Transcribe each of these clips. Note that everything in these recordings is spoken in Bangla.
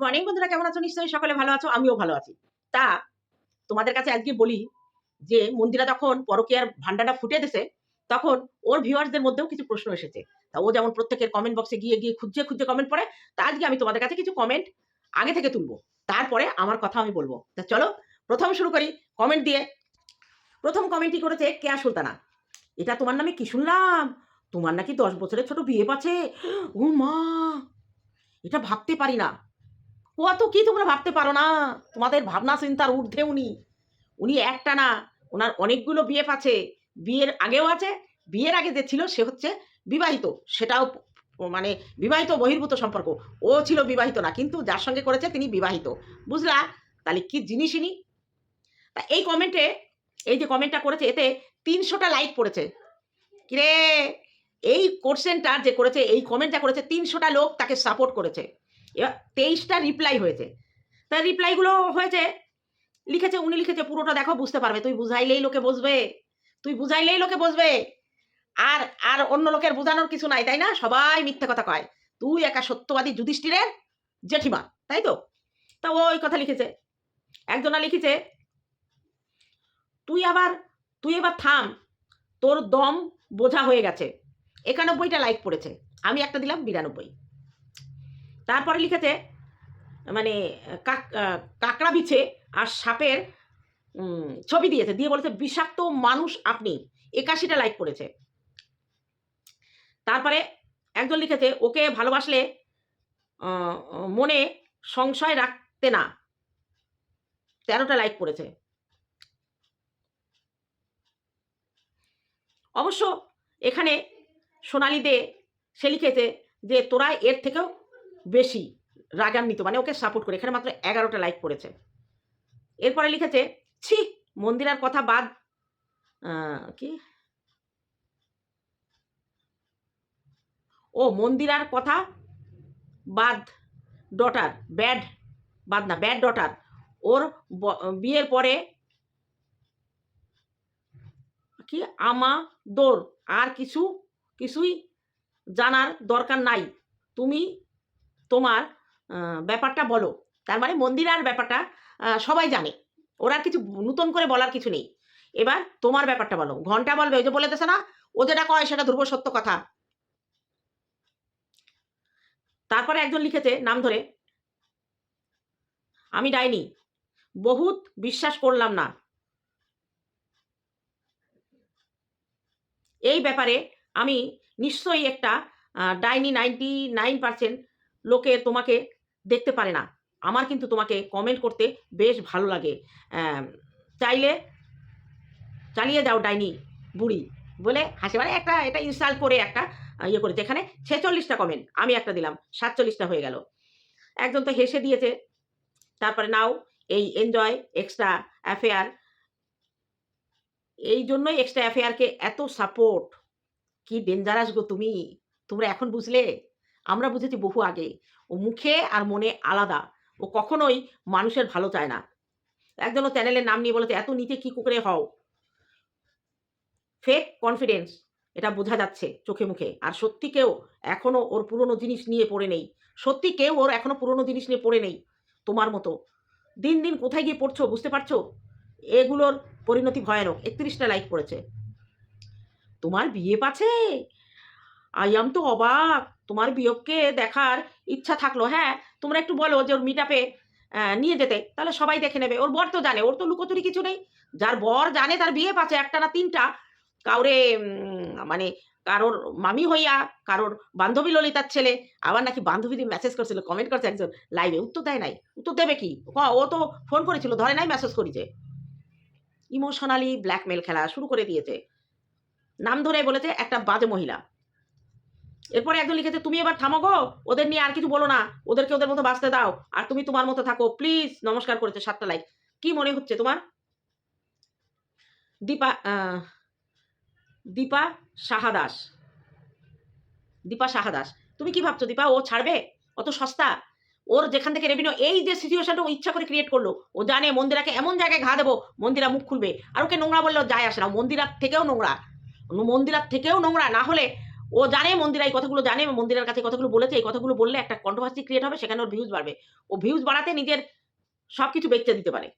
মর্নিং বন্ধুরা কেমন আছো? নিশ্চয়ই সকলে ভালো আছো, আমিও ভালো আছি। তা, তোমাদের কাছে আজকে বলি যে, মন্দিরা যখন পরকীয়ার ভান্ডাটা ফুটে দিছে, তখন ওর ভিউয়ার্সদের মধ্যেও কিছু প্রশ্ন এসেছে। তা ও যেমন প্রত্যেকের কমেন্ট বক্সে গিয়ে গিয়ে খুঁজে খুঁজে কমেন্ট পড়ে, তা আজকে আমি তোমাদের কাছে কিছু কমেন্ট আগে থেকে তুলবো। তারপরে আমার কথা আমি বলব। তা চলো, প্রথম শুরু করি কমেন্ট দিয়ে। প্রথম কমেন্টই করেছে কেয়া সুলতানা। এটা তোমার নামে কি শুনলাম? তোমার নাকি দশ বছরের ছোট বিয়ে পাচ্ছে। ও মা! এটা ভাবতে পারি না। কত কি তোমরা ভাবতে পারো না? তোমাদের ভাবনা চিন্তার ঊর্ধ্বে উনি। উনি একটা না ওনার অনেকগুলো বিয়ে আছে। বিয়ের আগেও আছে, বিয়ের আগে যে ছিল সে হচ্ছে বিবাহিত। সেটাও মানে বিবাহিত বহির্ভূত সম্পর্ক। ও ছিল বিবাহিত না, কিন্তু যার সঙ্গে করেছে তিনি বিবাহিত। বুঝলা? তাহলে কি জিনিস ইনি? তা এই কমেন্টে এই যে কমেন্টটা করেছে, এতে তিনশোটা লাইক পড়েছে। কিরে? এই কোশ্চেনটা যে করেছে, এই কমেন্টটা করেছে, তিনশোটা লোক তাকে সাপোর্ট করেছে। এবার তেইশটা রিপ্লাই হয়েছে। তা রিপ্লাইগুলো হয়েছে, লিখেছে, উনি লিখেছে, পুরোটা দেখো, বুঝতে পারবে। তুই বুঝাইলেই লোকে বসবে তুই বুঝাইলেই লোকে বসবে আর আর অন্য লোকের বোঝানোর কিছু নাই, তাই না? সবাই মিথ্যে কথা কয়। তুই একা সত্যবাদী যুধিষ্ঠিরের জেঠিমা, তাই তো? তা ওই কথা লিখেছে। একজনা লিখেছে, তুই আবার, তুই এবার থাম। তোর দম বোঝা হয়ে গেছে। একানব্বইটা লাইক পড়েছে। আমি একটা দিলাম বিরানব্বই। তারপরে লিখেছে মানে কাকড়া বিছে আর সাপের ছবি দিয়েছে, দিয়ে বলেছে, বিষাক্ত মানুষ আপনি। একাশিটা লাইক করেছে। তারপরে একজন লিখেছে, ওকে ভালোবাসলে মনে সংশয় রাখতে না। তেরোটা লাইক করেছে। অবশ্য এখানে সোনালি দে, সে লিখেছে যে, তোরা এর থেকেও বেশি রাগান্বিত মানে ওকে সাপোর্ট করে। এখানে মাত্র এগারোটা লাইক পড়েছে। এরপরে লিখেছে, ছি মন্দিরার কথা বাদ। কি? ও মন্দিরার কথা বাদ ডটার ব্যাড বাদ না ব্যাড ডটার ওর বিয়ের পরে কি? আমাদর। আর কিছু, কিছুই জানার দরকার নাই। তুমি তোমার ব্যাপারটা বলো। তার মানে মন্দিরার ব্যাপারটা সবাই জানে। ওরা কিছু নূতন করে বলার কিছু নেই। এবার তোমার ব্যাপারটা বলো। ঘণ্টা বলবে, ওই যে বলে দিছে না, ও যেটা কয় সেটা ধ্রুব সত্য কথা। তারপরে একজন লিখেছে, নাম ধরে, আমি ডাইনি। বহুত বিশ্বাস করলাম না। এই ব্যাপারে আমি নিশ্চয়ই একটা ডাইনি নাইনটি নাইন পার্সেন্ট লোকের তোমাকে দেখতে পারে না। আমার কিন্তু তোমাকে কমেন্ট করতে বেশ ভালো লাগে। চাইলে চালিয়ে যাও ডাইনি বুড়ি বলে হাসি মানে একটা, এটা ইনস্টল করে একটা ইয়ে করেছে এখানে ছেচল্লিশটা কমেন্ট আমি একটা দিলাম, সাতচল্লিশটা হয়ে গেল। একজন তো হেসে দিয়েছে, তারপরে নাও, এই এনজয় এক্সট্রা অ্যাফেয়ার এই জন্যই এক্সট্রা অ্যাফেয়ারকে এত সাপোর্ট কি ডেঞ্জারাস গো তুমি, তোমরা এখন বুঝলে? আমরা বুঝেছি বহু আগে ও মুখে আর মনে আলাদা। ও কখনোই মানুষের ভালো চায় না। একজন চ্যানেলের নাম নিয়ে বলেছে, এত নিচে কি কুকুরে হও? ফেক কনফিডেন্স এটা বোঝা যাচ্ছে চোখে মুখে। আর সত্যি কেউ এখনও ওর পুরনো জিনিস নিয়ে পড়ে নেই। সত্যি কেউ ওর এখনও পুরনো জিনিস নিয়ে পড়ে নেই, তোমার মতো। দিন দিন কোথায় গিয়ে পড়ছো, বুঝতে পারছ? এগুলোর পরিণতি ভয়ানক। একত্রিশটা লাইক পড়েছে। তোমার বিয়ে পাছে? আই আম তো অবাক। তোমার বিয়োগকে দেখার ইচ্ছা থাকল হ্যাঁ? তোমরা একটু বলো যে ওর মিট আপে নিয়ে যেতে, তাহলে সবাই দেখে নেবে। ওর বর তো জানে, ওর তো লুকোচুরি কিছু নেই। যার বর জানে তার বিয়ে পাচ্ছে একটা না তিনটা। কাউরে মানে কারোর মামি হইয়া, কারোর বান্ধবী ললিতার ছেলে, আবার নাকি বান্ধবীদি মেসেজ করছিল কমেন্ট করছে একজন লাইভে উত্তর দেয় নাই। উত্তর দেবে কি? ও তো ফোন করেছিল, ধরে নাই মেসেজ করেছে ইমোশনালি ব্ল্যাকমেল খেলা শুরু করে দিয়েছে। নাম ধরে বলেছে একটা বাজে মহিলা। এরপরে একজন লিখেছে, তুমি এবার থামো গো, ওদের নিয়ে আর কিছু বলো না, ওদেরকে ওদের মতো বাঁচতে দাও, আর তুমি তোমার মতো থাকো প্লিজ নমস্কার করেছে সাতটা লাইক কি মনে হচ্ছে তোমার? দীপা দীপা সাহাদাস দীপা সাহাদাস তুমি কি ভাবছ দীপা, ও ছাড়বে? অত সস্তা। ওর যেখান থেকে রেভিনিউ এই যে সিচুয়েশনটা ও ইচ্ছা করে ক্রিয়েট করল, ও জানে মন্দিরাকে এমন জায়গায় ঘা দেবো, মন্দিরা মুখ খুলবে। আর ওকে নোংরা বললেও যায় আসে না মন্দিরার থেকেও নোংরা। মন্দিরার থেকেও নোংরা, না হলে ও জানে মন্দিরা এই কথাগুলো জানে, মন্দিরের কাছে কথাগুলো বলেছে, এই কথাগুলো বললে একটা কন্ট্রোভার্সি ক্রিয়েট হবে, সেখানে ওর ভিউজ বাড়বে। ও ভিউজ বাড়াতে নিজের সবকিছু বেচতে দিতে পারে।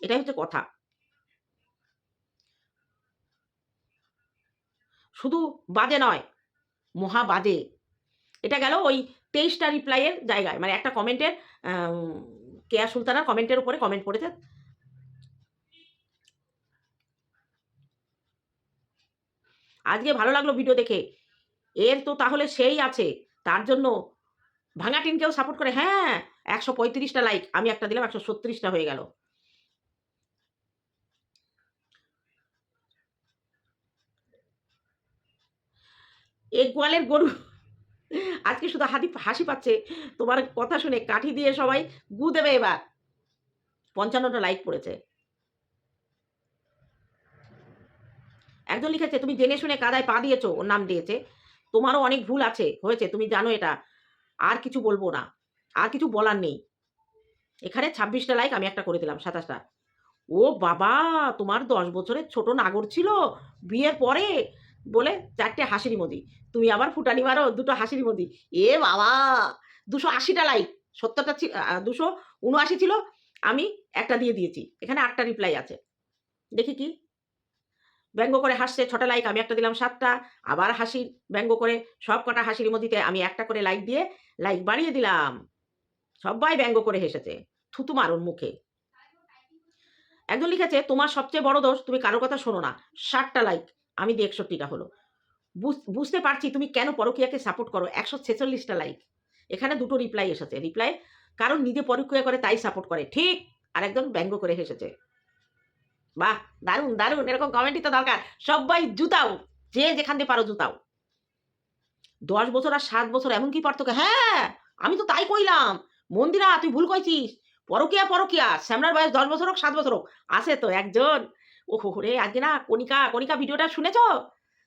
এটাই হচ্ছে কথা। শুধু বাজে নয়, মহা বাজে। এটা গেল ওই তেইশটা রিপ্লাইয়ের জায়গায়। মানে একটা কমেন্টের কেয়া সুলতানার কমেন্টের উপরে কমেন্ট করেছে। আজকে ভালো লাগল ভিডিও দেখে। এর তো তাহলে সেই আছে। তার জন্য ভাঙা টিনকেও সাপোর্ট করে। হ্যাঁ একশো পঁয়ত্রিশটা লাইক আমি একটা দিলাম, একশো ছত্রিশটা হয়ে গেল। এ গোয়ালের গরু, আজকে শুধু হাতি, হাসি পাচ্ছে। তোমার কথা শুনে কাঠি দিয়ে সবাই গু দেবে এবার। পঞ্চান্নটা লাইক পড়েছে। একজন লিখেছে, তুমি জেনে শুনে কাদায় পা দিয়েছ। ওর নাম দিয়েছে। তোমারও অনেক ভুল আছে, হয়েছে, তুমি জানো এটা। আর কিছু বলব না। আর কিছু বলার নেই। এখানে ছাব্বিশটা লাইক আমি একটা করে দিলাম, সাতাশটা। ও বাবা, তোমার দশ বছরের ছোট নাগর ছিল বিয়ের পরে বলে চারটে হাসির মোদি তুমি আবার ফুটানি মারো, দুটো হাসির মোদি এ বাবা, দুশো আশিটা লাইক সত্তরটা দুশো উনআশি ছিল, আমি একটা দিয়ে দিয়েছি। এখানে আটটা রিপ্লাই আছে। দেখি কি? ব্যঙ্গ করে হাসছে, ছটা লাইক আমি একটা দিলাম সাতটা, আবার হাসির ব্যঙ্গ করে সব কটা হাসির মধ্যে আমি একটা করে লাইক দিয়ে লাইক বাড়িয়ে দিলাম। সবাই ব্যঙ্গ করে হেসেছে, থুতু মারুন মুখে। একজন লিখেছে, তোমার সবচেয়ে বড় দোষ, তুমি কারও কথা শোনো না। ষাটটা লাইক আমি দিয়ে একষট্টিটা হলো। বুঝ- বুঝতে পারছি তুমি কেন পরকীয়াকে সাপোর্ট করো, একশো ছেচল্লিশটা লাইক এখানে দুটো রিপ্লাই এসেছে। রিপ্লাই কারণ নিজে পরকীয়া করে তাই সাপোর্ট করে। ঠিক, আর একজন ব্যঙ্গ করে হেসেছে। বাহ, দারুণ দারুণ, এরকম কমেন্টই তো দরকার। সবাই জুতাও, যে যেখান দিয়ে পারো জুতাও। দশ বছর আর সাত বছর, এমন কি পার্থক্য? হ্যাঁ আমি তো তাই কইলাম। মন্দিরা, তুই ভুল কইছিস। পরকিয়া পরকিয়া, শ্যামলার বয়স দশ বছর হোক, সাত বছর হোক, আছে তো একজন। ও রে, আজকে না কণিকা কণিকা ভিডিওটা শুনেছ?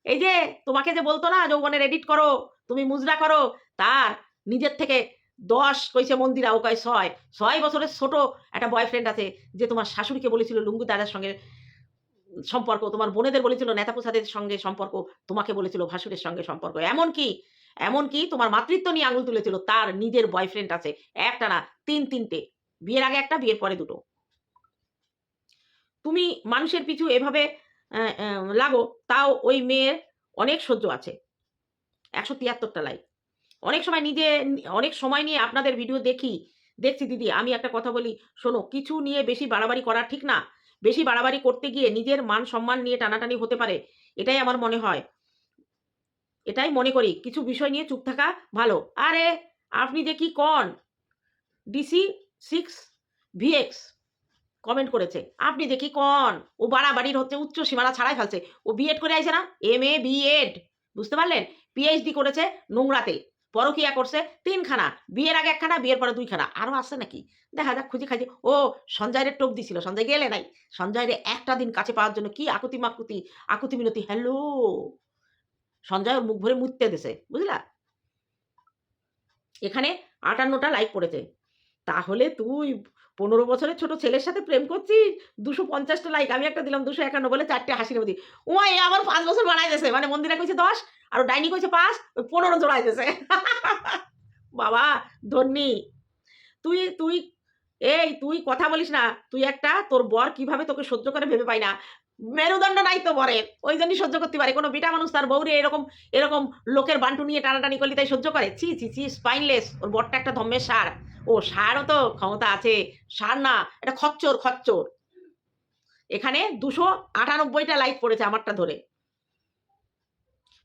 এই যে, তোমাকে যে বলতো না, যৌবনের এডিট করো, তুমি মুজরা করো, তার নিজের থেকে দশ কইছে মন্দিরা, ও কয় ছয়। ছয় বছরের ছোট একটা বয়ফ্রেন্ড আছে যে তোমার শাশুড়িকে বলেছিল লুঙ্গু দাদার সঙ্গে সম্পর্ক, তোমার বোনেদের বলেছিল নেতা প্রসাদের সঙ্গে সম্পর্ক, তোমাকে বলেছিল ভাসুরের সঙ্গে সম্পর্ক। এমন কি এমন কি তোমার মাতৃত্ব নিয়ে আঙুল তুলেছিল, তার নিজের বয়ফ্রেন্ড আছে। একটা না, তিন তিনটে। বিয়ের আগে একটা, বিয়ের পরে দুটো। তুমি মানুষের পিছু এভাবে লাগো, তাও ওই মেয়ের অনেক সহ্য আছে। একশো তিয়াত্তরটা লাইক অনেক সময় নিজে, অনেক সময় নিয়ে আপনাদের ভিডিও দেখি। দেখছি, দিদি, আমি একটা কথা বলি। শোনো, কিছু নিয়ে বেশি বাড়াবাড়ি করা ঠিক না। বেশি বাড়াবাড়ি করতে গিয়ে নিজের মান সম্মান নিয়ে টানাটানি হতে পারে। এটাই আমার মনে হয়। এটাই মনে করি। কিছু বিষয় নিয়ে চুপ থাকা ভালো। আরে, আপনি যে কি কন? ডিসি সিক্স ভিএক্স কমেন্ট করেছে। আপনি কি কন? ও বাড়াবাড়ির হচ্ছে উচ্চ সীমানা ছাড়াই ফেলছে। ও বিএড করে আইছে না? এম এ বিএড বুঝতে পারলেন? পিএইচডি করেছে নোংরাতে। পরকিয়া করছে তিনখানা, বিয়ের আগে একখানা, বিয়ের পরে দুইখানা আরও আছে নাকি? দেখা যাক, খুঁজে খাইছে ও, সঞ্জয়ের টোপ দিছিল, সঞ্জয় গেলে নাই? সঞ্জয়ের একটা দিন কাছে পাওয়ার জন্য কি আকুতি মাকুতি, আকুতি মিনতি, হ্যালো? সঞ্জয় মুখ ভরে মুততে দেছে, বুঝলা? এখানে আটান্নটা লাইক পড়েছে। তাহলে তুই পনেরো বছরের ছোট ছেলের সাথে প্রেম করছিস দুশো পঞ্চাশটা লাইক আমি একটা দিলাম দুশো একান্ন বলে চারটে হাসির মধ্যে উমা এ আবার পাঁচ বছর বাড়াই দিয়েছে মানে মন্দিরা কইছে দশ, আর ও ডাইনি কইছে পাঁচ পনেরো জোড়াই দিয়েছে বাবা ধন্যি তুই তুই, এই তুই কথা বলিস না। তুই একটা, তোর বর কীভাবে তোকে সহ্য করে ভেবে পাই না। মেরুদণ্ড নাই তো বরের ওই জন্যই সহ্য করতে পারে। কোনো বিটা মানুষ তার বউরে এরকম এরকম লোকের বান্টু নিয়ে টানাটানি করলে তাই সহ্য করে? ছি ছি ছি স্পাইনলেস ওর বরটা একটা ধম্মের সার। ও সারও তো ক্ষমতা আছে। সার না, এটা খচ্চর খচ্চর। এখানে দুশো আটানব্বইটা লাইক পড়েছে আমারটা ধরে।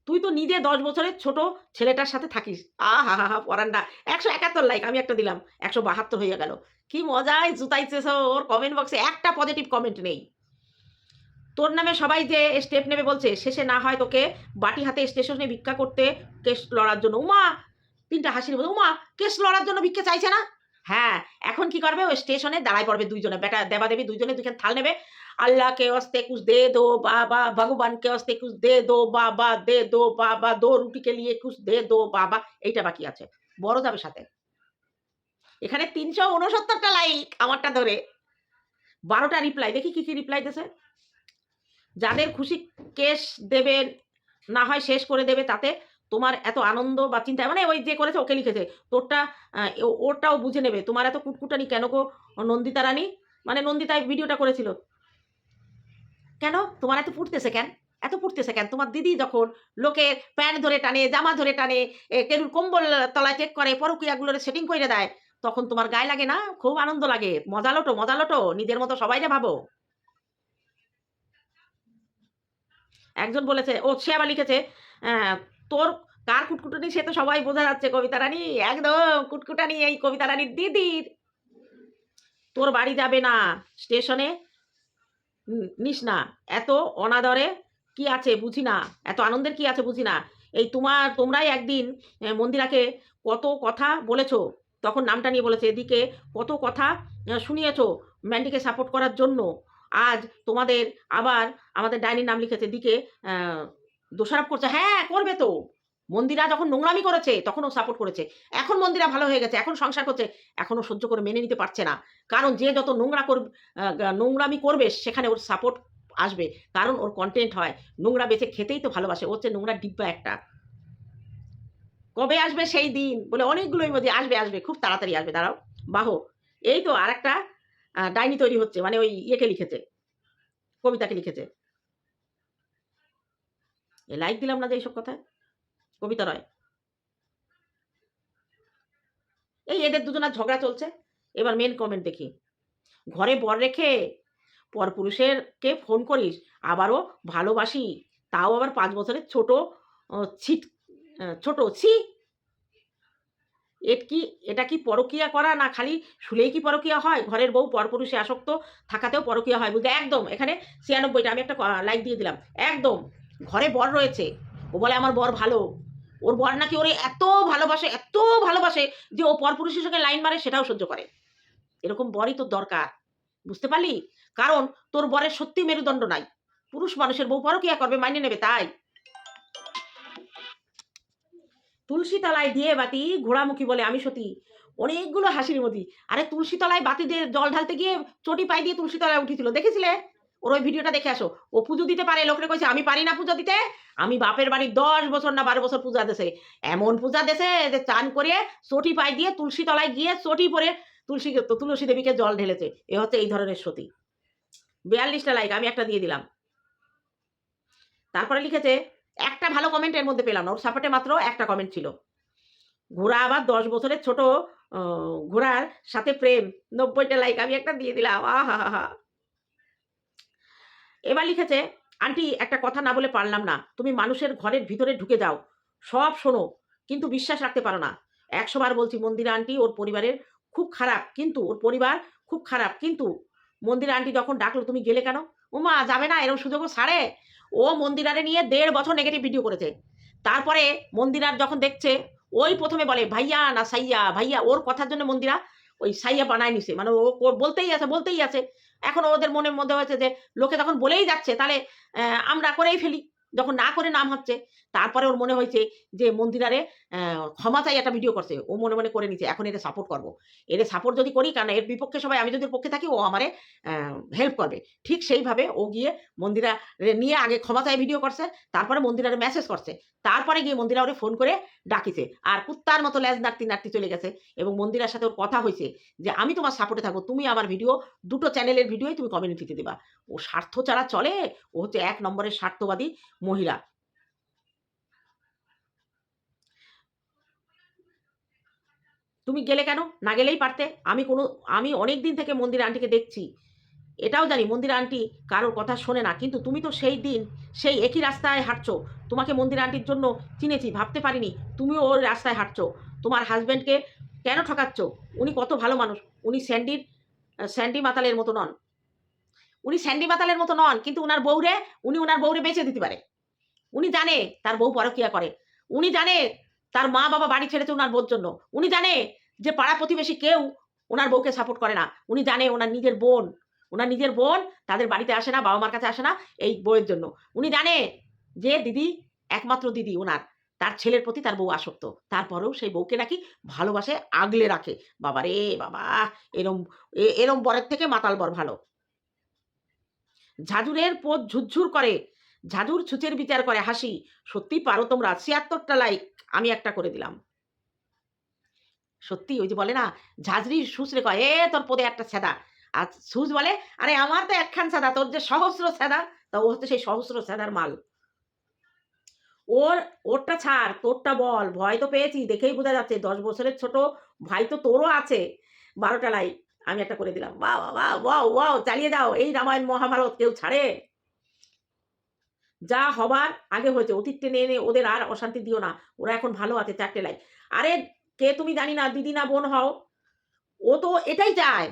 তুই তো নিজে দশ বছরের ছোট ছেলেটার সাথে থাকিস। আ হা হা হা পরান্ডা একশো একাত্তর লাইক আমি একটা দিলাম। একশো বাহাত্তর হয়ে গেল। কি মজায় জুতাইছে ওর কমেন্ট বক্সে একটা পজিটিভ কমেন্ট নেই। তোর নামে সবাই যে স্টেপ নেবে বলছে, শেষে না হয় তোকে বাটি হাতে স্টেশনে ভিক্ষা করতে কেস লড়ার জন্য। উমা তিনটা হাসির বলে উমা, কেস লড়ার জন্য ভিক্ষে চাইছে না? হ্যাঁ এখন কি করবে? ওই স্টেশনে দাঁড়ায় পড়বে দুইজনে, বেটা দেবাদেবী দুইজনে দুইখান থাল নেবে। আল্লাহ কে অস্তে কুছ দে দো বাবা ভগবান কে অস্তে কুছ দে দো বাবা, দে দো বাবা, দো রুটি কে লিয়ে কুছ দে দো বাবা, এইটা বাকি আছে। বড় যাবে সাথে। এখানে তিনশো উনসত্তরটা লাইক আমারটা ধরে। বারোটা রিপ্লাই দেখি কি কি রিপ্লাই দিয়েছে। যাদের খুশি কেস দেবেন না হয় শেষ করে দেবে তাতে তোমার এত আনন্দ বা চিন্তা মানে ওই যে করেছে ওকে লিখেছে, তোরটা ওরটাও বুঝে নেবে, তোমার এত কুটকুটানি কেন গো নন্দিতা রানী? মানে নন্দিতায় ভিডিওটা করেছিল। কেন? তোমার এত ফুটতেছে কেন? এত ফুটতেছে কেন? তোমার দিদি যখন লোকের প্যান্ট ধরে টানে, জামা ধরে টানে কেরুর কম্বল তলায় চেক করে, পরকিয়াগুলোর সেটিং করে দেয়, তখন তোমার গায়ে লাগে না? খুব আনন্দ লাগে। মজা লোটো মজা লোটো, নিজের মতো সবাই সবাইরে ভাবো। একজন বলেছে, ও সে আবার লিখেছে তোর কার কুটকুটানি সে তো সবাই বোঝা যাচ্ছে কবিতা রানী? একদম কুটকুটানি এই কবিতা রানীর দিদির। তোর বাড়ি যাবে না স্টেশনে? নিস না। এত অনাদরে কি আছে বুঝি না। এত আনন্দের কি আছে বুঝি না। এই তোমার তোমরাই একদিন মন্দিরাকে কত কথা বলেছ তখন নামটা নিয়ে বলেছে এদিকে কত কথা শুনিয়েছো ম্যান্ডিকে সাপোর্ট করার জন্য। আজ তোমাদের আবার আমাদের ডাইনির নাম লিখেছে দিকে আহ, দোষারোপ করছে। হ্যাঁ করবে তো। মন্দিরা যখন নোংরামি করেছে তখন ও সাপোর্ট করেছে। এখন মন্দিরা ভালো হয়ে গেছে এখন সংসার করছে এখনও সহ্য করে মেনে নিতে পারছে না। কারণ যে যত নোংরা করবে আহ, নোংরামি করবে সেখানে ওর সাপোর্ট আসবে। কারণ ওর কন্টেন্ট হয়। নোংরা বেঁচে খেতেই তো ভালোবাসে। ও হচ্ছে নোংরা ডিব্বা একটা। কবে আসবে সেই দিন? বলে অনেকগুলোই মধ্যে আসবে আসবে খুব তাড়াতাড়ি আসবে দাঁড়াও। বাহো এই তো আর একটা ডাইনি তৈরি হচ্ছে মানে ওই ইয়েকে লিখেছে কবিতাকে লিখেছে। লাইক দিলাম না যে এইসব কথায়। কবিতা নয় এই এদের দুজনের ঝগড়া চলছে। এবার মেন কমেন্ট দেখি। ঘরে বর রেখে পরপুরুষের কে ফোন করিস, আবারও ভালোবাসি, তাও আবার পাঁচ বছরের ছোট ছিট ছোট, ছি। এট কি, এটা কি পরকিয়া করা না খালি শুলেই কি পরকিয়া হয়? ঘরের বউ পরপুরুষে আসক্ত থাকাতেও পরকিয়া হয় বুঝতে একদম, এখানে ছিয়ানব্বইটা, আমি একটা লাইক দিয়ে দিলাম। একদম। ঘরে বর রয়েছে। ও বলে, আমার বর ভালো। ওর বর নাকি ওরে এত ভালোবাসে এত ভালোবাসে যে ও পরপুরুষের সঙ্গে লাইন মারে, সেটাও সহ্য করে। এরকম বরই তোর দরকার, বুঝতে পারলি? কারণ তোর বরের সত্যি মেরুদণ্ড নাই। পুরুষ মানুষের বউ পরকিয়া করবে, মাইনে নেবে, তাই? তুলসী তলায় দিয়ে বাতি, ঘোড়ামুখী বলে, আমি সতী। অনেকগুলো হাসির মতি। আরে তুলসী তলায় বাতি দিয়ে জল ঢালতে গিয়ে চটি পাই দিয়ে তুলসী তলায় উঠেছিল দেখেছিলে? ওর ওই ভিডিওটা দেখে আসো। ও পুজো দিতে পারে লোকরে কইছে, আমি পারি না পুজো দিতে? আমি বাপের বাড়ি দশ বছর না বারো বছর পূজা দেশে। এমন পূজা দেশে যে চান করে চটি পাই দিয়ে তুলসী তলায় গিয়ে চটি পরে তুলসী তুলসী দেবীকে জল ঢেলেছে। এ হচ্ছে এই ধরনের সতী। বিয়াল্লিশটা লাইক আমি একটা দিয়ে দিলাম। তারপরে লিখেছে, একটা ভালো কমেন্ট এর মধ্যে পেলাম না। ওর সাপোর্টে মাত্র একটা কমেন্ট ছিল। ঘোড়া আবার দশ বছরের ছোট ঘোড়ার সাথে প্রেম। নব্বইটা লাইক আমি একটা দিয়ে দিলাম। আহা হা হা। এবার লিখেছে, আন্টি, একটা কথা না বলে পারলাম না। তুমি মানুষের ঘরের ভিতরে ঢুকে যাও। সব শোনো, কিন্তু বিশ্বাস রাখতে পারো না। একশো বার বলছি, মন্দিরা আন্টি, ওর পরিবারের খুব খারাপ, কিন্তু ওর পরিবার খুব খারাপ, কিন্তু মন্দিরা আন্টি যখন ডাকলো, তুমি গেলে কেন? ওমা যাবে না এরকম সুযোগও ছাড়ে ও মন্দিরারে নিয়ে দেড় বছর নেগেটিভ ভিডিও করেছে। তারপরে মন্দিরার যখন দেখছে, ওই প্রথমে বলে, ভাইয়া না সাইয়া, ভাইয়া, ওর কথার জন্য মন্দিরা ওই সাইয়া বানায় নিছে। মানে ও বলতেই আছে বলতেই আছে। এখন ওদের মনের মধ্যে হয়েছে যে লোকে তখন বলেই যাচ্ছে তাহলে আমরা করেই ফেলি। যখন না করে নাম হচ্ছে, তারপরে ওর মনে হয়েছে যে মন্দিরারে ক্ষমা চাই একটা ভিডিও করছে। ও মনে মনে করে নিচ্ছে এখন এদের সাপোর্ট করব। এদের সাপোর্ট যদি করি, কারণ এর বিপক্ষে সবাই, আমি যদি ওর পক্ষে থাকি, ও আমারে হেল্প করবে। ঠিক সেইভাবে ও গিয়ে মন্দিরা নিয়ে আগে ক্ষমা চাই ভিডিও করছে, তারপরে মন্দিরারে মেসেজ করছে। তারপরে গিয়ে মন্দিরা ওরে ফোন করে ডাকিছে। আর কুত্তার মতো ল্যাজ নাড়তি নাড়তি চলে গেছে এবং মন্দিরার সাথে ওর কথা হয়েছে যে, আমি তোমার সাপোর্টে থাকব, তুমি আমার ভিডিও দুটো চ্যানেলের ভিডিওই তুমি কমিউনিটিতে দিবা। ও স্বার্থ ছাড়া চলে। ও হচ্ছে এক নম্বরের স্বার্থবাদী। মহিলা। তুমি গেলে কেন? না গেলেই পারতে। আমি কোনো, আমি অনেক দিন থেকে মন্দির আন্টিকে দেখছি। এটাও জানি মন্দির আন্টি কারোর কথা শোনে না। কিন্তু তুমি তো সেই দিন, সেই একই রাস্তায় হাঁটছো। তোমাকে মন্দির আন্টির জন্য চিনেছি, ভাবতে পারিনি। তুমিও ওর রাস্তায় হাঁটছো। তোমার হাজব্যান্ডকে কেন ঠকাচ্ছ? উনি কত ভালো মানুষ। উনি স্যান্ডির, স্যান্ডি মাতালের মতো নন। উনি স্যান্ডি মাতালের মতো নন, কিন্তু উনার বউরে, উনি উনার বউরে বেঁচে দিতে পারে। উনি জানে তার বউ পরকিয়া করে। উনি জানে তার মা বাবা বাড়ি ছেড়েছে ওনার বউর জন্য। উনি জানে যে পাড়া প্রতিবেশী কেউ ওনার বউকে সাপোর্ট করে না। উনি জানে ওনার নিজের বোন ওনার নিজের বোন তাদের বাড়িতে আসে না বাবা মার কাছে আসে না এই বউয়ের জন্য। উনি জানে যে দিদি একমাত্র দিদি ওনার তার ছেলের প্রতি তার বউ আসক্ত। তারপরেও সেই বউকে নাকি ভালোবাসে, আগলে রাখে। বাবা রে বাবা, এরম এরম বরের থেকে মাতাল বর ভালো। ঝাঁঝুরের পোত ঝুরঝুর করে, ঝাঁঝুর ছুচের বিচার করে হাসি। সত্যি পারো তোমরা, ছিয়াত্তরটা লাইক আমি একটা করে দিলাম। সত্যি, ওই যে বলে না ঝাঁঝরি সুচরে কয় এ তোর পদে একটা ছেদা আর সুচ বলে, আরে আমার তো একখান সাদা, তোর যে সহস্র সাদা, তা ও হচ্ছে সেই সহস্র সাদার মাল। ওর, ওরটা ছাড়, তোরটা বল, ভয় তো পেয়েছি, দেখেই বোঝা যাচ্ছে দশ বছরের ছোট ভাই তো তোরও আছে। বারোটা লাইক আমি একটা করে দিলাম। বাহ বাহ ওয়াও চালিয়ে যাও এই রামায়ণ মহাভারত কেউ ছাড়ে? যা হবার আগে হয়েছে। অতীত টেনে এনে ওদের আর অশান্তি দিও না। ওরা এখন ভালো আছে চারটে লাইক আরে, কে তুমি জানি না, দিদি না বোন হও। ও তো এটাই চায়।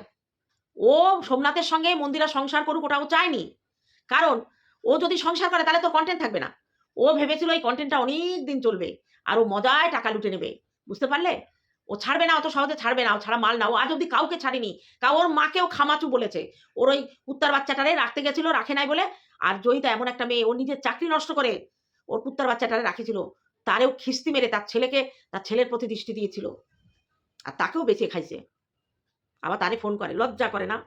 ও সোমনাথের সঙ্গে মন্দিরা সংসার করুক, ওটা ও চায়নি। কারণ, ও যদি সংসার করে, তাহলে তো কন্টেন্ট থাকবে না। ও ভেবেছিল এই কন্টেন্টটা অনেক দিন চলবে। আর ও মজায় টাকা লুটে নেবে। বুঝতে পারলে? ও ছাড়বে না, অত সহজে ছাড়বে না, ও ছাড়া মাল না, ও আজ অব্দি কাউকে ছাড়েনি। কা, ওর মাকেও খামাচু বলেছে। ওর ওই কুত্তার বাচ্চাটারে রাখতে গেছিল, রাখে নাই বলে। আর জয়িতা এমন একটা মেয়ে, ও নিজের চাকরি নষ্ট করে ওর কুত্তার বাচ্চাটারে রাখেছিল। তারেও খিস্তি মেরে তার ছেলেকে, তার ছেলের প্রতি দৃষ্টি দিয়েছিল। আর তাকেও বেঁচে খাইছে। আবার তারে ফোন করে, লজ্জা করে না?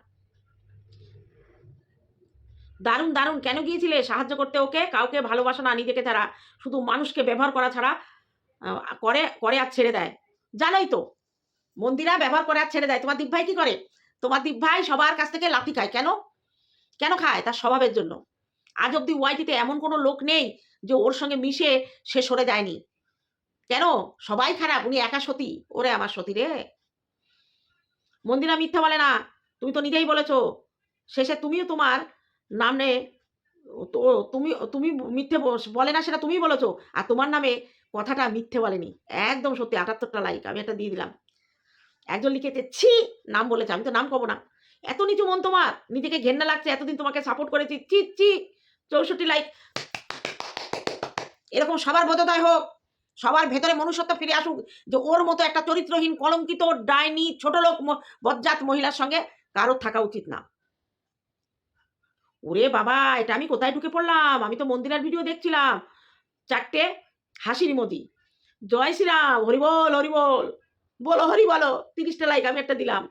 দারুণ দারুণ, কেন গিয়েছিলে? সাহায্য করতে ওকে? কাউকে ভালোবাসা না, নিজেকে ছাড়া শুধু মানুষকে ব্যবহার করা ছাড়া করে করে আর ছেড়ে দেয়। জানোই তো, মন্দিরা ব্যবহার করে আর ছেড়ে দেয়। তোমার দীপ ভাই কি করে? তোমার দীপ ভাই সবার কাছ থেকে লাথি খায়। কেন? কেন খায়? তার স্বভাবের জন্য। আজ অব্দি ওয়াইটিতে এমন কোনো লোক নেই যে ওর সঙ্গে মিশে সে সরে যায়নি। কেন? সবাই খারাপ। উনি একা সতী। ওরে আমার সতী রে। মন্দিরা মিথ্যা বলে না। তুমি তো নিজেই বলেছ। শেষে তুমিও তোমার নামে তুমি তুমি মিথ্যে বলে না সেটা তুমিই বলেছ। আর তোমার নামে কথাটা মিথ্যে বলেনি। একদম সত্যি, আটাত্তরটা লাইক আমি একটা দিয়ে দিলাম। একজন লিখেছে, ছি, নাম বলেছে, আমি তো নাম কব না। এত নিচু মন তোমার, নিজেকে ঘেন্না লাগছে, এতদিন তোমাকে সাপোর্ট করেছি চি চি চৌষট্টি লাইক এরকম সবার বোধোদয় হোক, সবার ভেতরে মনুষ্যত্ব ফিরে আসুক, যে ওর মতো একটা চরিত্রহীন, কলঙ্কিত, ডাইনি, ছোট লোক বজ্জাত মহিলার সঙ্গে কারোর থাকা উচিত না। ওরে বাবা, এটা আমি কোথায় ঢুকে পড়লাম? আমি তো মন্দিরের ভিডিও দেখছিলাম। চারটে হাসির মোদি জয় শ্রীরাম হরিবল হরিবল বলো। হরি বলো, তিরিশটা লাইক আমি একটা দিলাম।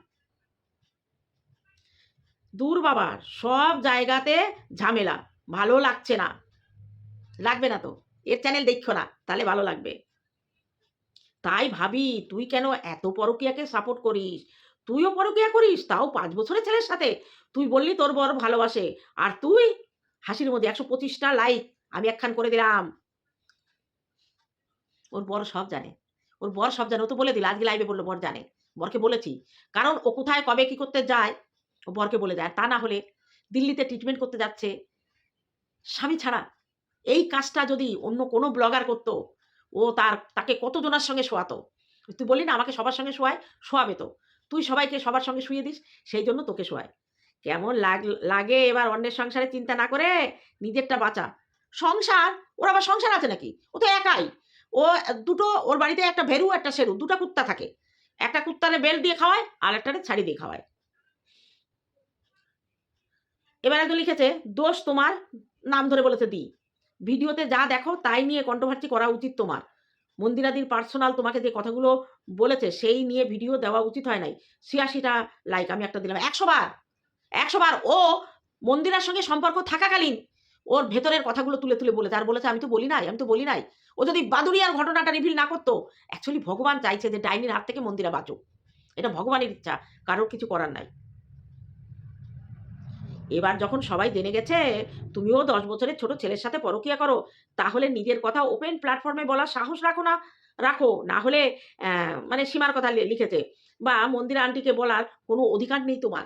দূর বাবা সব জায়গাতে ঝামেলা, ভালো লাগছে না। লাগবে না তো, এর চ্যানেল দেখছ না, তাহলে ভালো লাগবে। তাই ভাবি, তুই কেন এত পরকিয়াকে সাপোর্ট করিস? তুইও পরকিয়া করিস, তাও পাঁচ বছরের ছেলের সাথে। তুই বললি তোর বর ভালোবাসে, আর তুই হাসির মধ্যে একশো পঁচিশটা লাইক আমি একখান করে দিলাম। ওর বর সব জানে। ওর বর সব জানে। ও তো বলে দিল, আজকে লাইভে বলল, বর জানে। বরকে বলেছি। কারণ ও কোথায়, কবে, কি করতে যায়, ও বরকে বলে যায় তা না হলে দিল্লিতে ট্রিটমেন্ট করতে যাচ্ছে স্বামী ছাড়া। এই কাজটা যদি অন্য কোনো ব্লগার করতো, ও তার, তাকে কতজনের সঙ্গে শোয়াতো? তুই বললি না, আমাকে সবার সঙ্গে শোয়ায়, শোয়াবে তো। তুই সবাইকে সবার সঙ্গে শুয়ে দিস, সেই জন্য তোকে শোয়ায়। কেমন লাগ, লাগে এবার অন্যের সংসারে চিন্তা না করে নিজেরটা বাঁচা। সংসার, ওর আবার সংসার আছে নাকি? ও তো একাই। ও দুটো, ওর বাড়িতে একটা ভেরু, একটা সেরু, দুটো কুত্তা থাকে। একটা কুত্তারে বেল দিয়ে খাওয়ায়, আর একটারে ছাড়ি দিয়ে খাওয়ায়। এবার একজন লিখেছে, দোষ তোমার, নাম ধরে বলেছে দি। ভিডিওতে যা দেখো, তাই নিয়ে কন্ট্রোভার্সি করা উচিত তোমার। মন্দিরাদির পার্সোনাল তোমাকে যে কথাগুলো বলেছে, সেই নিয়ে ভিডিও দেওয়া উচিত হয় নাই। ছিয়াশিটা লাইক আমি একটা দিলাম। একশো বার একশো বার। ও মন্দিরার সঙ্গে সম্পর্ক থাকাকালীন ওর ভেতরের কথাগুলো তুলে তুলে বলেছে। আর বলেছে, আমি তো বলি নাই, আমি তো বলি নাই। ও যদি বাদুরিয়ার ঘটনাটা রিভিল না করতো অ্যাকচুয়ালি ভগবান চাইছে যে ডাইনির হাত থেকে মন্দিরা বাঁচুক। এটা ভগবানের ইচ্ছা, কারোর কিছু করার নাই। এবার যখন সবাই জেনে গেছে, তুমিও দশ বছরের ছোট ছেলের সাথে পরকিয়া করো, তাহলে নিজের কথা ওপেন প্ল্যাটফর্মে বলার সাহস রাখো না রাখো। না হলে মানে সীমার কথা লিখেছে, বা মন্দিরা আন্টিকে বলার কোনো অধিকার নেই তোমার।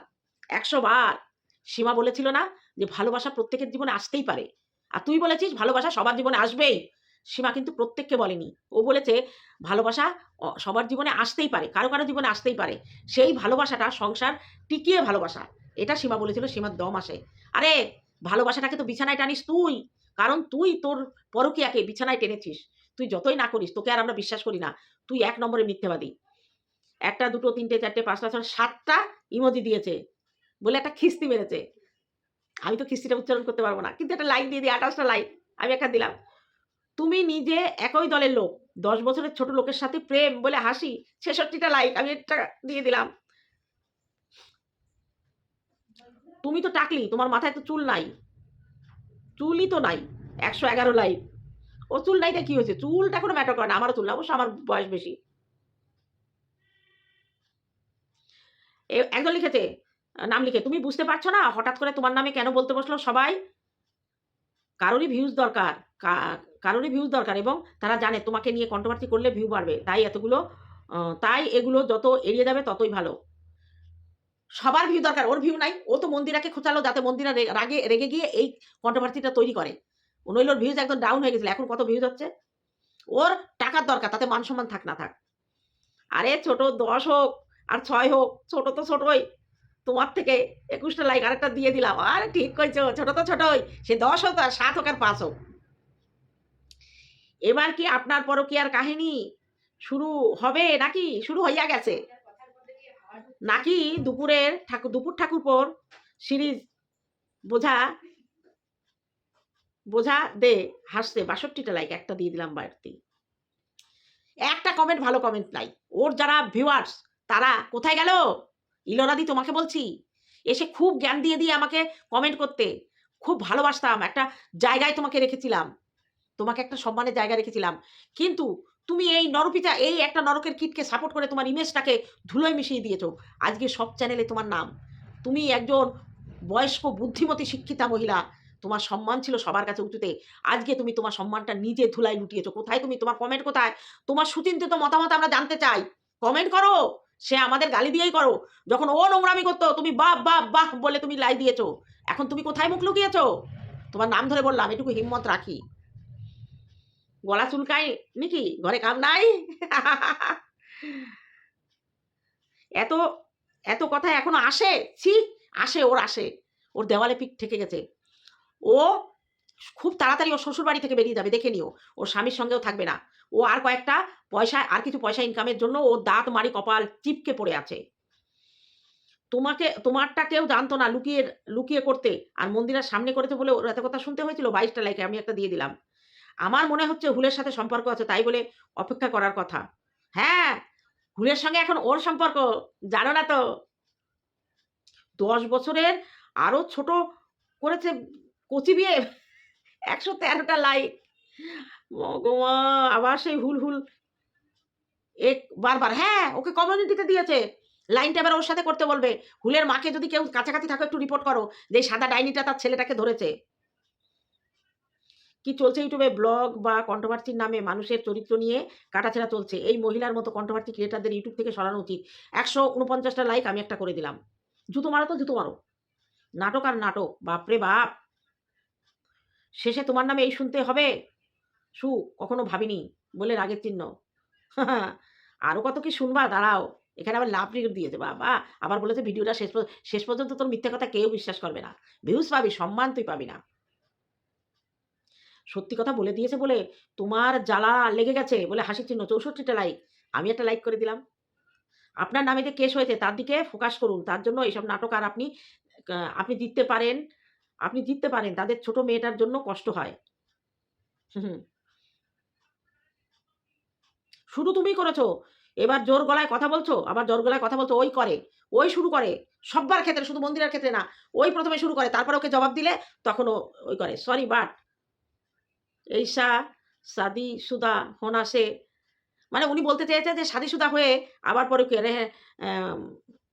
একশো বার সীমা বলেছিল না যে ভালোবাসা প্রত্যেকের জীবনে আসতেই পারে। আর তুই বলেছিস ভালোবাসা সবার জীবনে আসবেই। সীমা কিন্তু প্রত্যেককে বলেনি। ও বলেছে ভালোবাসা সবার জীবনে আসতেই পারে, কারও কারও জীবনে আসতেই পারে। সেই ভালোবাসাটা সংসার টিকিয়ে ভালোবাসা। এটা সীমা বলেছিল সীমার দম আসে। আরে ভালোবাসাটাকে তো বিছানায় টানিস তুই। কারণ তুই তোর পরকিয়াকে বিছানায় টেনেছিস। তুই যতই না করিস, তোকে আর আমরা বিশ্বাস করি না। তুই এক নম্বরে মিথ্যেবাদী। একটা, দুটো, তিনটে, চারটে, পাঁচটা ছটা সাতটা ইমোজি দিয়েছে। বলে একটা খিস্তি মেরেছে। আমি তো খিস্তিটা উচ্চারণ করতে পারব না। কিন্তু একটা লাইক দিয়ে দিই আঠাশটা লাইক আমি একটা দিলাম। তুমি নিজে একই দলের লোক, দশ বছরের ছোট লোকের সাথে প্রেম বলে হাসি, ছেষট্টিটা লাইক আমি একটা দিয়ে দিলাম। তুমি তো টাকলি, তোমার মাথায় তো চুল নাই। চুলই তো নাই, একশো এগারো লাইক ও চুল নাইটা কি হয়েছে? চুলটা কোনো ম্যাটার করে না, আমারও চুল না, অবশ্য আমার বয়স বেশি। একজন লিখেছে নাম লিখে। তুমি বুঝতে পারছ না? হঠাৎ করে তোমার নামে কেন বলতে বসল সবাই? কারোরই ভিউজ দরকার। কারোরই ভিউজ দরকার এবং তারা জানে, তোমাকে নিয়ে কন্ট্রোভার্সি করলে ভিউ বাড়বে। তাই এতগুলো তাই এগুলো যত এড়িয়ে যাবে ততই ভালো। সবার ভিউ দরকার, ওর ভিউ নাই। ও তো মন্দিরাকে খোঁচালো যাতে মন্দিরা রাগে, রেগে গিয়ে এই কন্ট্রোভার্সিটা তৈরি করে। নইলে ওর ভিউজ একদম ডাউন হয়ে গেছিল। এখন কত ভিউজ হচ্ছে? ওর টাকার দরকার, তাতে মান সম্মান থাক না থাক। আরে ছোট দশ হোক, আর ছয় হোক, ছোট তো ছোটই। তোমার থেকে একুশটা লাইক আরেকটা দিয়ে দিলাম। আরে ঠিক কইছো, ছোট তো ছোটই, সে দশ হোক আর সাত হোক আর পাঁচ হোক। এবার কি আপনার পরকীয়ার কাহিনী শুরু হবে নাকি? শুরু হইয়া গেছে। নাকি দুপুরের ঠাকুর, দুপুর ঠাকুর পর সিরিজ বোঝা বোঝা দে, হাসতে, বাষট্টিটা লাইক একটা দিয়ে দিলাম বাড়তি। একটা কমেন্ট ভালো কমেন্ট নাই। ওর যারা ভিউয়ার্স তারা কোথায় গেল? ইলোরাদি তোমাকে বলছি, এসে খুব জ্ঞান দিয়ে দিয়ে আমাকে কমেন্ট করতে। খুব ভালোবাসতাম, একটা জায়গায় তোমাকে রেখেছিলাম। তোমাকে একটা সম্মানের জায়গা রেখেছিলাম। কিন্তু তুমি এই নরপিতা, এই একটা নরকের কিটকে সাপোর্ট করে তোমার ইমেজটাকে ধুলোয় মিশিয়ে দিয়েছ। আজকে সব চ্যানেলে তোমার নাম। তুমি একজন বয়স্ক, বুদ্ধিমতী, শিক্ষিতা মহিলা। তোমার সম্মান ছিল সবার কাছে উঁচুতে। আজকে তুমি তোমার সম্মানটা নিজে ধুলায় লুটিয়েছো। কোথায় তুমি? তোমার কমেন্ট কোথায়? তোমার সুচিন্তিত মতামত আমরা জানতে চাই। কমেন্ট করো! সে আমাদের গালি দিয়েই করো। যখন ও নোংরামি করতো, তুমি বাহ বাহ বাহ বলে তুমি লাই দিয়েছ। এখন তুমি কোথায় মুখ লুকিয়েছো? তোমার নাম ধরে বললাম, এটুকু হিম্মত রাখি। গলা চুলকাই, নাকি? ঘরে কাম নাই? এত এত কথা এখনও আসে? ছি, আসে, ওর আসে। ওর দেওয়ালে পিক ঠেকে গেছে। ও খুব তাড়াতাড়ি ওর শ্বশুর বাড়ি থেকে বেরিয়ে যাবে, দেখে নিও। ওর স্বামীর সঙ্গেও থাকবে না। ও আর কয়েকটা পয়সা আর কিছু পয়সা ইনকামের জন্য ও দাঁত মারি কপাল চিপকে পড়ে আছে। তোমাকে, তোমারটা কেউ জানতো না লুকিয়ে লুকিয়ে করতে। আর মন্দিরের সামনে করেছে বলে ওর এত কথা শুনতে হয়েছিল, বাইশটা লাইকে আমি একটা দিয়ে দিলাম। আমার মনে হচ্ছে হুলের সাথে সম্পর্ক আছে, তাই বলে অপেক্ষা করার কথা। হ্যাঁ হুলের সঙ্গে এখন ওর সম্পর্ক, জানো না তো। দশ বছরের আরও ছোট করেছে কচি বিয়ে, একশো তেরোটা লাইক ভগমা আবার সেই হুল হুল এক বারবার হ্যাঁ ওকে কমিউনিটিতে দিয়েছে। লাইনটা এবার ওর সাথে করতে বলবে। হুলের মাকে যদি কেউ কাছাকাছি থাকো, একটু রিপোর্ট করো যে সাদা ডাইনিটা তার ছেলেটাকে ধরেছে। কি চলছে ইউটিউবে? ব্লগ বা কন্ট্রোভার্সির নামে মানুষের চরিত্র নিয়ে কাটাছেড়া চলছে। এই মহিলার মতো কন্ট্রোভার্সি ক্রিয়েটারদের ইউটিউব থেকে সরানো উচিত। একশো উনপঞ্চাশটা লাইক আমি একটা করে দিলাম। জুতো মারো তো, জুতো মারো। নাটক আর নাটক, বাপরে বাপ। শেষে তোমার নামে এই শুনতে হবে। সু, কখনো ভাবিনি, বলে রাগের চিহ্ন। আরও কত কি শুনবা, দাঁড়াও। এখানে আবার লাভ রিগেট দিয়েছে, বাবা। আবার বলেছে ভিডিওটা শেষ শেষ পর্যন্ত তোর মিথ্যে কথা কেউ বিশ্বাস করবে না। ভিউজ পাবি, সম্মান তুই পাবি না। সত্যি কথা বলে দিয়েছে বলে তোমার জ্বালা লেগে গেছে বলে হাসির চিহ্ন। চৌষট্টিটা লাইক আমি একটা লাইক করে দিলাম। আপনার নামে যে কেস হয়েছে, তার দিকে ফোকাস করুন। তার জন্য এইসব নাটক আর আপনি আপনি জিততে পারেন। আপনি জিততে পারেন। তাদের ছোট মেয়েটার জন্য কষ্ট হয়। হুম। শুরু তুমিই করেছো এবার জোর গলায় কথা বলছো আবার জোর গলায় কথা বলছো ওই করে ওই শুরু করে সব্বার ক্ষেত্রে শুধু মন্দিরের ক্ষেত্রে না ওই প্রথমে শুরু করে তারপর ওকে জবাব দিলে তখন ও ওই করে সরি বাট এইসা সাদি সুদা হোনা সে মানে উনি বলতে চেয়েছে যে শাদি সুদা হয়ে আবার পরে কে রে अम,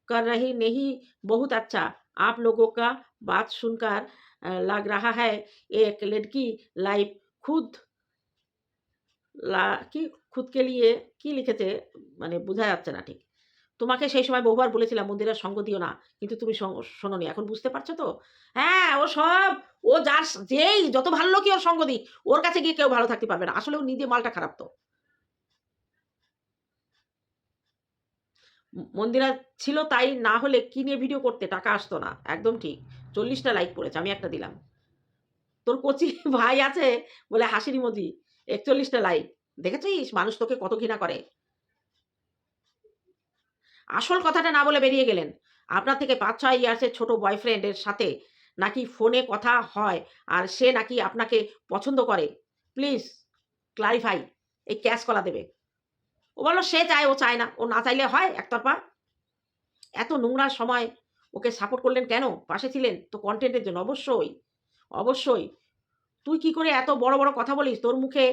कर रही नहीं बहुत अच्छा आप लोगों का बात सुनकर अ, लग रहा है एक लड़की लाइफ खुद লা, কি, খুদকে লিয়ে কি লিখেছে মানে বোঝা যাচ্ছে না ঠিক। তোমাকে সেই সময় বহুবার বলেছিলাম, মন্দিরের সঙ্গ দিও না, কিন্তু তুমি শোনোনি। এখন বুঝতে পারছ তো? হ্যাঁ ও সব, ও যার যেই যত ভালো লোকই ওর সঙ্গ দিই ওর কাছে গিয়ে কেউ ভালো থাকতে পারবে না। আসলে ও নিজে মালটা খারাপ তো। মন্দিরা ছিল তাই না হলে কি নিয়ে ভিডিও করতে? টাকা আসতো না। একদম ঠিক। চল্লিশটা লাইক পড়েছে আমি একটা দিলাম। তোর কচি ভাই আছে বলে হাসির মোদি একচল্লিশটা লাইক দেখেছিস? মানুষ তোকে কত ঘৃণা করে। আসল কথাটা না বলে বেরিয়ে গেলেন। আপনার থেকে পাঁচ, ছয় ইয়ার্সের ছোট বয়ফ্রেন্ডের সাথে নাকি ফোনে কথা হয় আর সে নাকি আপনাকে পছন্দ করে। প্লিজ ক্লারিফাই এই ক্যাশ কলা দেবে। ও বলল, সে চায়, ও চায় না। ও না চাইলে হয় একতরফা? এত নোংরা সময় ওকে সাপোর্ট করলেন কেন? পাশে ছিলেন তো কন্টেন্টের জন্য। অবশ্যই অবশ্যই। তুই কি করে এত বড় বড় কথা বলিস? তোর মুখে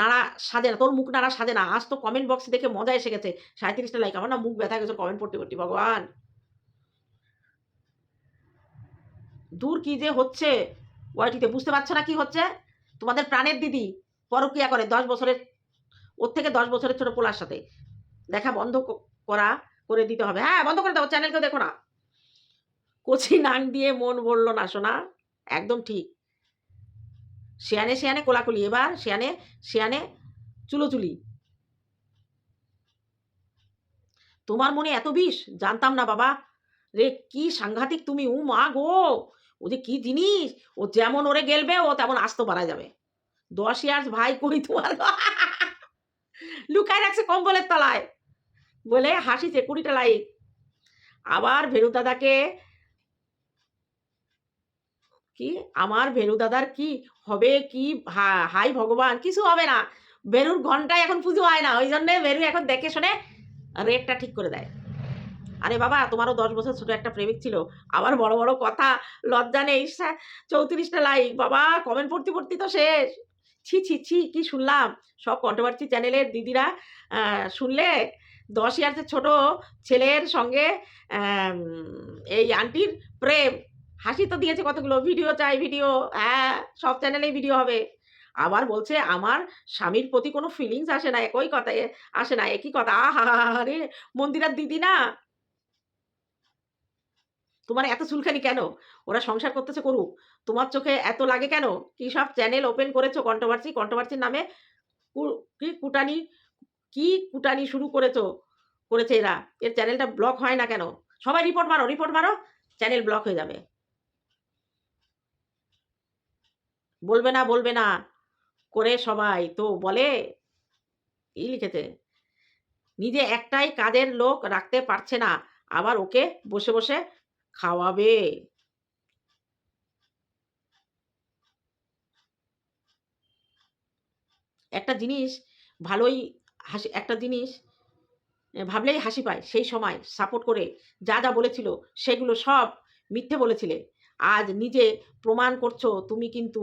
নাড়া সাজে না, তোর মুখ নাড়া সাজে না। আজ তো কমেন্ট বক্সে দেখে মজা এসে গেছে। সাঁত্রিশটা লাইক আমার না মুখ ব্যথা গেছে কমেন্ট পড়তে পড়তে, ভগবান। দূর কি যে হচ্ছে? ওয়াইটিতে বুঝতে পারছ না কি হচ্ছে? তোমাদের প্রাণের দিদি পরকিয়া করে দশ বছরের, ওর থেকে দশ বছরের ছোট পোলার সাথে। দেখা বন্ধ করা, করে দিতে হবে। হ্যাঁ বন্ধ করে দাও চ্যানেলকেও দেখো না। কচি নাং দিয়ে মন বলল না শোনা একদম ঠিক। শিয়ানে শিয়ানে কোলাকুলি, এবার শিয়ানে শিয়ানে চুলোচুলি। তোমার মনে এত বিষ? জানতাম না বাবা। রে, কি সাংঘাতিক তুমি, উ মা গো! ও যে কি জিনিস? ও যেমন ওরে গেলবে, ও তেমন আস্ত পারা যাবে। দশ ইয়ার্স ভাই কই তোমার? লুকায় রাখছে কম্বলের তলায়। বলে হাসিছে কুড়িটা লাইক। আবার ভেরু দাদাকে কি? আমার ভেরু দাদার কি? হবে কি? হাই ভগবান, কিছু হবে না। ভেরুর ঘন্টায় এখন পুজো হয় না, ওই জন্য ভেরু এখন দেখে শুনে রেটটা ঠিক করে দেয়। আরে বাবা, তোমারও দশ বছর ছোট একটা প্রেমিক ছিল। আবার বড় বড় কথা, লজ্জা নেই চৌত্রিশটা লাইক। বাবা কমেন্ট পড়তে পড়তে তো শেষ। ছি ছি ছি, কি শুনলাম? সব কন্ট্রোভার্সি চ্যানেলের দিদিরা শুনলে? দশ ইয়ার্সের ছোট ছেলের সঙ্গে এই আন্টির প্রেম। হাসি তো দিয়েছে কতগুলো? ভিডিও চাই ভিডিও হ্যাঁ সব চ্যানেলেই ভিডিও হবে। আবার বলছে, আমার স্বামীর প্রতি কোনো ফিলিংস আসে না, একই কথা আসে না, একই কথা। আহা রে মন্দিরার দিদি না? তোমার এত চুলখানি কেন? ওরা সংসার করতেছে করুক। তোমার চোখে এত লাগে কেন? কি সব চ্যানেল ওপেন করেছ কন্ট্রোভার্সি কন্ট্রোভার্সির নামে কি কুটানি কি কুটানি শুরু করেছ, করেছে এরা? এর চ্যানেলটা ব্লক হয় না কেন? সবাই রিপোর্ট মারো রিপোর্ট মারো চ্যানেল ব্লক হয়ে যাবে। বলবে না বলবে না। করে সবাই তো বলে, এই লিখেছে, নিজে একটাই কাজের লোক রাখতে পারছে না, আবার ওকে বসে বসে খাওয়াবে। একটা জিনিস ভালোই হাসি, একটা জিনিস ভাবলেই হাসি পায় সেই সময় সাপোর্ট করে যা যা বলেছিল সেগুলো সব মিথ্যে বলেছিলে। আজ নিজে প্রমাণ করছ, তুমি কিন্তু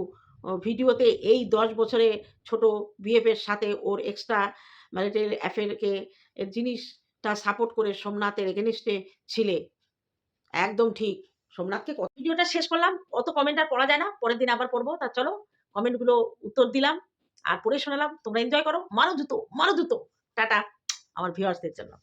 ভিডিওতে এই দশ বছরে ছোট বিএফের সাথে ওর এক্সট্রা ম্যারিটাল অ্যাফেয়ারকে জিনিসটা সাপোর্ট করে সোমনাথের এগেনিস্টে ছিলে। একদম ঠিক। সোমনাথকে কত ভিডিওটা শেষ করলাম, অত কমেন্ট আর পড়া যায় না, পরের দিন আবার পড়ব। তা চলো কমেন্টগুলো উত্তর দিলাম আর পড়ে শোনালাম। তোমরা এনজয় করো। মারো জুতো মারো জুতো। টাটা, আমার ভিউয়ার্সদের জন্য।